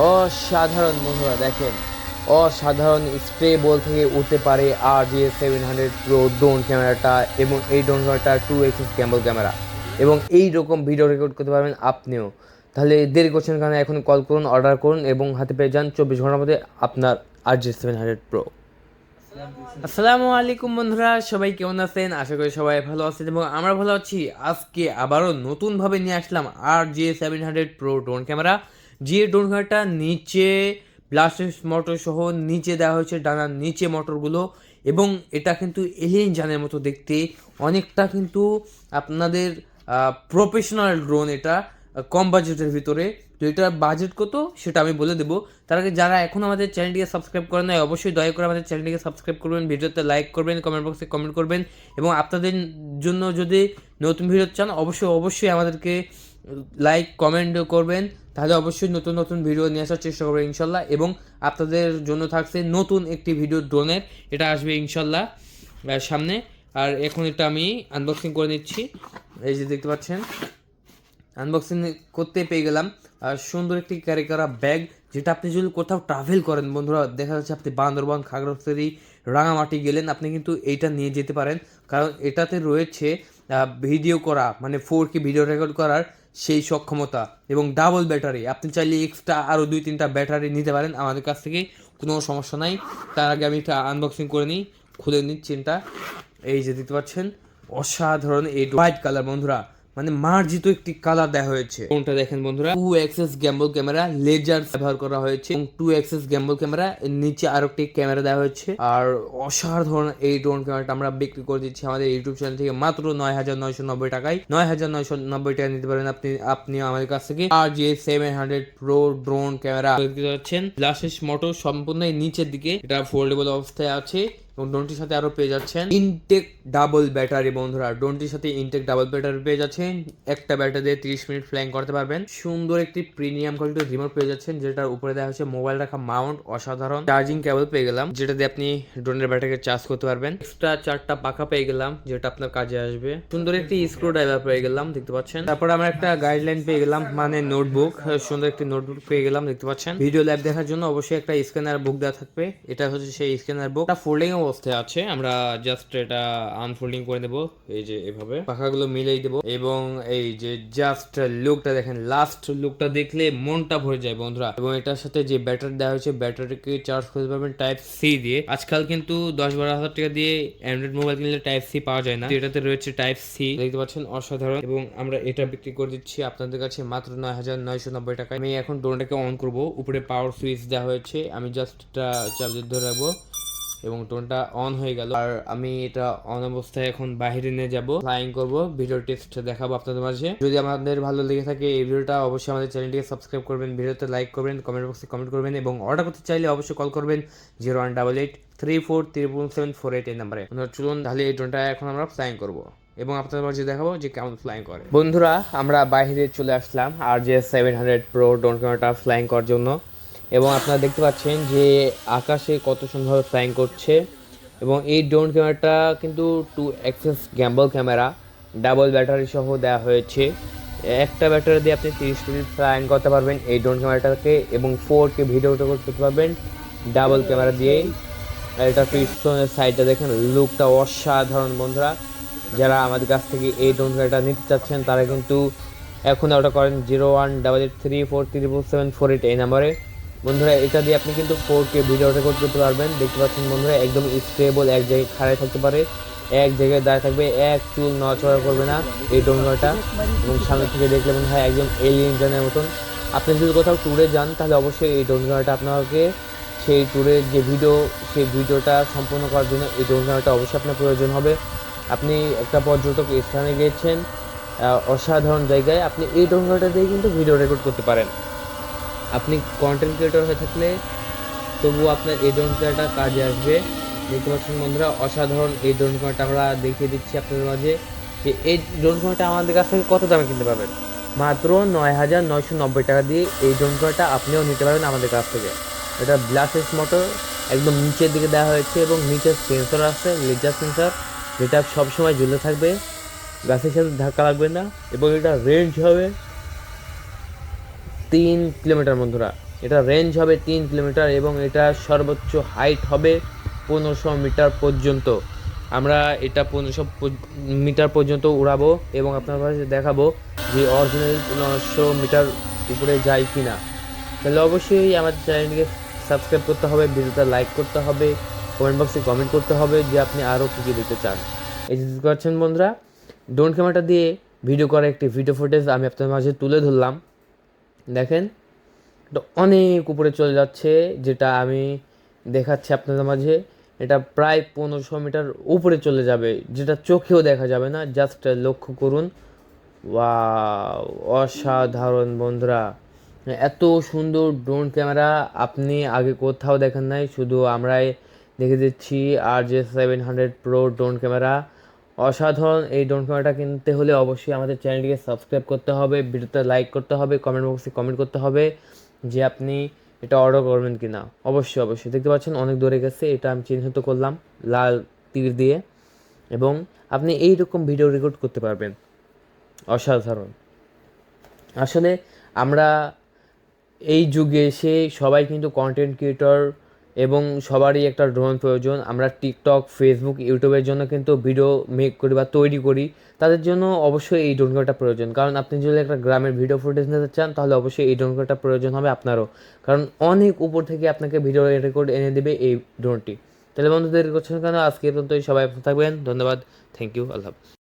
অসাধারণ বন্ধুরা, দেখেন। অসাধারণ স্প্রে বল থেকে উঠতে পারে R G seven hundred pro drone ক্যামেরাটা এবং এই ড্রোন ক্যামেরাটা টু এক্সএস গ্যাম্বল ক্যামেরা এবং এই রকম ভিডিও রেকর্ড করতে পারবেন আপনিও। তাহলে দেরি করছেন কারণে এখন কল করুন অর্ডার করুন এবং হাতে পেয়ে যান চব্বিশ ঘণ্টার মধ্যে আপনার R G seven hundred pro আসসালামু আলাইকুম বন্ধুরা, সবাই কেমন আছেন? আশা করি সবাই ভালো আছেন এবং আমরা ভালো আছি। আজকে আবারও নতুনভাবে নিয়ে আসলাম R G seven hundred pro drone camera যে ক্যামেরাটা নিচে ব্লাস্টেস মোটর সহ নিচে দেওয়া হয়েছে ডানার নিচে মোটরগুলো এবং এটা কিন্তু এলিয়েন জানের মতো দেখতে। অনেকটা কিন্তু আপনাদের প্রফেশনাল ড্রোন এটা, কম বাজেটের ভিতরে। তো এটার বাজেট কত? সেটা আমি বলে দেবো। তার আগে যারা এখন আমাদের চ্যানেলটিকে সাবস্ক্রাইব করেন নাই, অবশ্যই দয়া করে আমাদের চ্যানেলটিকে সাবস্ক্রাইব করবেন, ভিডিওতে লাইক করবেন কমেন্ট বক্সে কমেন্ট করবেন এবং আপনাদের জন্য যদি নতুন ভিডিও চান, অবশ্যই অবশ্যই আমাদেরকে লাইক কমেন্ট করবেন। তাহলে অবশ্যই নতুন নতুন ভিডিও নিয়ে আসার চেষ্টা করবেন ইনশাল্লাহ। এবং আপনাদের জন্য থাকছে নতুন একটি ভিডিও ড্রোনের এটা আসবে ইনশাল্লাহ সামনে। আর এখন এটা আমি আনবক্সিং করে নিচ্ছি। এই যে দেখতে পাচ্ছেন আনবক্সিং করতে পেয়ে গেলাম। আর সুন্দর একটি ক্যারি করা ব্যাগ যেটা আপনি যদি কোথাও ট্রাভেল করেন, বন্ধুরা, দেখা যাচ্ছে আপনি বান্দরবান, খাগড়াছড়ি, রাঙামাটি গেলেন, আপনি কিন্তু এইটা নিয়ে যেতে পারেন। কারণ এটাতে রয়েছে ভিডিও করা মানে ফোর কি ভিডিও রেকর্ড করার সেই সক্ষমতা এবং ডাবল ব্যাটারি আপনি চাইলে এক্সট্রা আরও দুই, তিনটা ব্যাটারি নিতে পারেন। আমাদের কাছ থেকে কোনো সমস্যা নাই। তার আগে আমি এটা আনবক্সিং করে নিই। খুলে নিচ্ছি এটা এই যে দিতে পাচ্ছেন, অসাধারণ এই হোয়াইট কালার বন্ধুরা। মানে মার্জিত একটি কালার দেওয়া হয়েছে। কোনটা দেখেন বন্ধুরা। Two axis gimbal camera laser ব্যবহার করা হয়েছে এবং টু এক্সেস গ্যাম্বল ক্যামেরা এর নিচে আরও একটি ক্যামেরা দেওয়া হয়েছে। আর অসাধারণ এই ড্রোন ক্যামেরাটা আমরা বিক্রি করে দিচ্ছি আমাদের ইউটিউব চ্যানেল থেকে মাত্র নয় হাজার নয়শো নব্বই টাকায়। নয় হাজার নয়শো নব্বই টাকা নিতে পারেন আপনি আপনি আমাদের কাছ থেকে। আর যে seven hundred pro drone camera পাচ্ছেন মোটর সম্পূর্ণ নিচের দিকে। এটা ফোল্ডেবল অবস্থায় আছে। এবং ড্রোনটির সাথে আরও পেয়ে যাচ্ছেন ইনটেক ডাবল ব্যাটারি বন্ধুরা। ড্রোনটির সাথে ইনটেক ডাবল ব্যাটারি পেয়ে যাচ্ছেন। একটা ব্যাটারি দিয়ে তিরিশ মিনিট ফ্লাইং করতে পারবেন। সুন্দর একটি প্রিমিয়াম কোয়ালিটির রিমোট পেয়ে যাচ্ছেন, যেটার উপরে দেওয়া হচ্ছে মোবাইল রাখা মাউন্ট অসাধারণ চার্জিং কেবল পেয়ে গেলাম, যেটা দিয়ে আপনি ড্রোনের ব্যাটারিকে চার্জ করতে পারবেন। এক্সট্রা চারটা পাখা পেয়ে গেলাম, যেটা আপনার কাজে আসবে। সুন্দর একটি স্ক্রু ড্রাইভার পেয়ে গেলাম, দেখতে পাচ্ছেন। তারপর আমরা একটা গাইডলাইন পেয়ে গেলাম মানে নোটবুক সুন্দর একটি নোটবুক পেয়ে গেলাম, দেখতে পাচ্ছেন। ভিডিও ল্যাব দেখার জন্য অবশ্যই একটা স্ক্যানার বুক দেওয়া থাকবে। এটা হচ্ছে সেই স্ক্যানার বুক ফোল্ডিং অবস্থায় আছে, আমরা জাস্ট এটা আনফোল্ডিং করে দেবো, এই যে এভাবে। পাখাগুলো মিলেই দেবো, এবং এই যে জাস্ট লুকটা দেখেন লাস্ট লুকটা দেখলে মনটা ভরে যায় বন্ধুরা। এবং এটার সাথে যে ব্যাটারি দেওয়া হয়েছে ব্যাটারিকে চার্জ করতে পারবেন টাইপ সি দিয়ে। আজকাল কিন্তু দশ বারো হাজার টাকা দিয়ে অ্যান্ড্রয়েড মোবাইল কিনলে টাইপ সি পাওয়া যায় না। এটাতে রয়েছে টাইপ সি দেখতে পাচ্ছেন, অসাধারণ। এবং আমরা এটা বিক্রি করে দিচ্ছি আপনাদের কাছে মাত্র নয় হাজার নয়শো নব্বই টাকা আমি এখন ড্রোনটাকে অন করব। উপরে পাওয়ার সুইচ দেওয়া হয়েছে। আমি জাস্ট এটা চার্জার ধরে রাখব। এবং টোনটা অন হয়ে গেল। আর আমি এটা অন অবস্থায় এখন বাইরে নিয়ে যাব। ফ্লাইং করব। ভিডিও টেস্ট দেখাবো আপনাদের মাঝে। যদি আমাদের ভালো লেগে থাকে এই ভিডিওটা, অবশ্যই আমাদের চ্যানেলটিকে সাবস্ক্রাইব করবেন, ভিডিওতে লাইক করবেন কমেন্ট বক্সে কমেন্ট করবেন এবং অর্ডার করতে চাইলে অবশ্যই কল করবেন zero one double eight three four triple seven four eight এই নাম্বারে চলুন, তাহলে এই ড্রোনটা এখন আমরা ফ্লাইং করব। এবং আপনাদের মাঝে দেখাবো যে কেমন ফ্লাইং করে। বন্ধুরা, আমরা বাইরে চলে আসলাম। আর যে সেভেন হান্ড্রেড প্রো ড্রোন ক্যামেরাটা ফ্লাইং করার জন্য। এবং আপনারা দেখতে পাচ্ছেন যে আকাশে কত সুন্দরভাবে ফ্লাইং করছে এবং এই ড্রোন ক্যামেরাটা কিন্তু two axis gimbal camera double battery সহ দেওয়া হয়েছে। একটা ব্যাটারি দিয়ে আপনি তিরিশ মিনিট ফ্লাইং করতে পারবেন এই ড্রোন ক্যামেরাটাকে এবং ফোর কে ভিডিও করতে পারবেন ডাবল ক্যামেরা আর এটা পিছনের সাইডটা দেখেন লুকটা অসাধারণ বন্ধুরা। যারা আমাদের কাছ থেকে এই ড্রোন ক্যামেরাটা নিতে চাচ্ছেন, তারা কিন্তু এখন অর্ডার করেন zero one double eight three four triple seven four eight এই নাম্বারে বন্ধুরা, এটা দিয়ে আপনি কিন্তু ফোর কে ভিডিও রেকর্ড করতে পারবেন। দেখতে পাচ্ছেন বন্ধুরা, একদম স্টেবল এক জায়গায় খাড়ায় থাকতে পারে। এক জায়গায় দাঁড়িয়ে থাকবে, এক চুল নড়াচড়া করবে না। এই ডোঙ্গাটা এবং সামনে থেকে দেখলে মনে হয় একদম এলিয়েন জানের মতন। আপনি যদি কোথাও ট্যুরে যান, তাহলে অবশ্যই এই ডোঙ্গাটা আপনাকে সেই ট্যুরের যে ভিডিও সেই ভিডিওটা সম্পূর্ণ করার জন্য এই ডোঙ্গাটা অবশ্যই আপনার প্রয়োজন হবে। আপনি একটা পর্যটক স্থানে গিয়েছেন অসাধারণ জায়গায়, আপনি এই ডোঙ্গাটা দিয়ে কিন্তু ভিডিও রেকর্ড করতে পারেন। আপনি কন্টেন্ট ক্রিয়েটর হয়ে থাকলে তবুও আপনার এই ক্যামেরাটা কাজে আসবে। দেখতে পাচ্ছেন বন্ধুরা, অসাধারণ এই ড্রোন ক্যামেরাটা আমরা দেখিয়ে দিচ্ছি আপনাদের মাঝে। যে এই ড্রোন ক্যামেরাটা আমাদের কাছ থেকে কত দামে কিনতে পারবেন? মাত্র নয় হাজার নয়শো নব্বই টাকা দিয়ে এই ড্রোন ক্যামেরাটা আপনিও নিতে পারবেন আমাদের কাছ থেকে। এটা ব্লাসেস মোটর একদম নিচের দিকে দেওয়া হয়েছে এবং নিচের সেন্সর আছে লেজার সেন্সর যেটা সবসময় ঝুলে থাকবে। গাছের সাথে ধাক্কা লাগবে না এবং এটা রেঞ্জ হবে তিন কিলোমিটার বন্ধুরা। এটা রেঞ্জ হবে তিন কিলোমিটার এবং এটা সর্বোচ্চ হাইট হবে পনেরোশো মিটার পর্যন্ত। আমরা এটা পনেরোশো মিটার পর্যন্ত উড়াবো এবং আপনার কাছে দেখাবো যে অরিজিনাল পনেরোশো মিটার উপরে যায় কি না তাহলে অবশ্যই আমাদের চ্যানেলটিকে সাবস্ক্রাইব করতে হবে, ভিডিওটা লাইক করতে হবে কমেন্ট বক্সে কমেন্ট করতে হবে যে আপনি আরও কী কী দেখতে চান। এই দেখতে বন্ধুরা ড্রোন ক্যামেরাটা দিয়ে ভিডিও করা একটি ভিডিও ফুটেজ আমি আপনার মাঝে তুলে ধরলাম। দেখেন, এটা অনেক উপরে চলে যাচ্ছে, যেটা আমি দেখাচ্ছি আপনাদের মাঝে। এটা প্রায় পনেরোশো মিটার উপরে চলে যাবে, যেটা চোখেও দেখা যাবে না। জাস্ট লক্ষ্য করুন। ওয়াও, অসাধারণ বন্ধুরা। এত সুন্দর ড্রোন ক্যামেরা, আপনি আগে কোথাও দেখেন নাই, শুধু আমরাই দেখে দিচ্ছি, R G seven hundred pro drone camera. অসাধারণ। এই ড্রোন ক্যামেরাটা কিনতে হলে অবশ্যই আমাদের চ্যানেলটিকে সাবস্ক্রাইব করতে হবে, ভিডিওতে লাইক করতে হবে কমেন্ট বক্সে কমেন্ট করতে হবে যে আপনি এটা অর্ডার করবেন কি না অবশ্যই অবশ্যই। দেখতে পাচ্ছেন অনেক দূরে গেছে, এটা আমি চিহ্নিত করলাম লাল তীর দিয়ে। এবং আপনি এই রকম ভিডিও রেকর্ড করতে পারবেন। অসাধারণ। আসলে আমরা এই যুগে এসে সবাই কিন্তু কন্টেন্ট ক্রিয়েটর এবং সবারই একটা ড্রোন প্রয়োজন। আমরা টিকটক ফেসবুক ইউটিউবের জন্য কিন্তু ভিডিও মেক করি বা তৈরি করি। তাদের জন্য অবশ্যই এই ড্রোন ক্যামেরাটা প্রয়োজন। কারণ আপনি যদি একটা গ্রামের ভিডিও ফুটেজ নিতে চান, তাহলে অবশ্যই এই ড্রোন ক্যামেরাটা প্রয়োজন হবে আপনারও। কারণ অনেক উপর থেকে আপনাকে ভিডিও রেকর্ড এনে দেবে এই ড্রোনটি তাহলে বন্ধুদের করছেন কেন আজকে পর্যন্তই। সবাই থাকবেন। ধন্যবাদ। Thank you Allah.